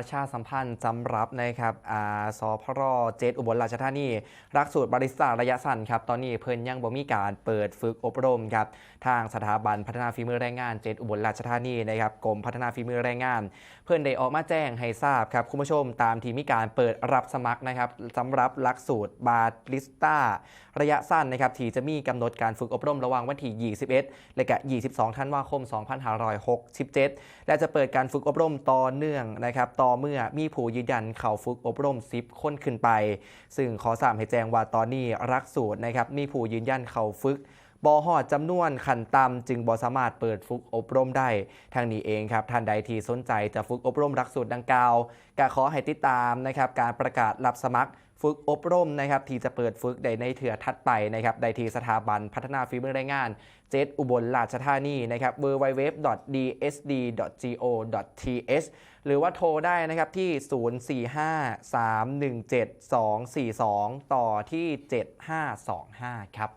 ประชาสัมพันธ์สำรับนะครับอาสพรเจ็ดอุบลราชธานีรักสูตรบริษัทระยะสั้นครับ ตอนนี้เพิ่นยังบ่มีการเปิดฝึกอบรมครับ ทางสถาบันพัฒนาฝีมือแรงงานเจ็ดอุบลราชธานีนะครับกรมพัฒนาฝีมือแรงงาน เพิ่นได้ออกมาแจ้งให้ทราบครับ คุณผู้ชมตามที่มีการเปิดรับสมัครนะครับสำหรับหลักสูตรบาริสต้าระยะสั้นนะครับที่จะมีกำหนดการฝึกอบรมระหว่างวันที่ 21 และก็22 ธันวาคม 2567 และจะเปิดการฝึกอบรมต่อเนื่องนะครับต่อ่อเมื่อมีผู้ยืนยันเข้าฝึกอบรมซิปค้นขึ้นไป ซึ่งขอสามให้แจ้งว่าตอนนี้รักสูตรนะครับมีผู้ยืนยันเข้าฝึก บอหอดจำนวนขันต่ำจึงบอสามารถเปิดฝึกอบรมได้ ทางนี้เองครับท่านใดที่สนใจจะฝึกอบรมหลักสูตรดังกล่าวก็ขอให้ติดตามนะครับการประกาศรับสมัครฝึกอบรมนะครับที่จะเปิดฝึกได้ในเถื่อทัดไปนะครับได้ที่สถาบันพัฒนาฝีมือแรงงานเจ็ดอุบลราชธานีนะครับ www.dsd.go.th หรือว่าโทรได้นะครับที่ 045 317 242 ต่อที่ 7525 ครับ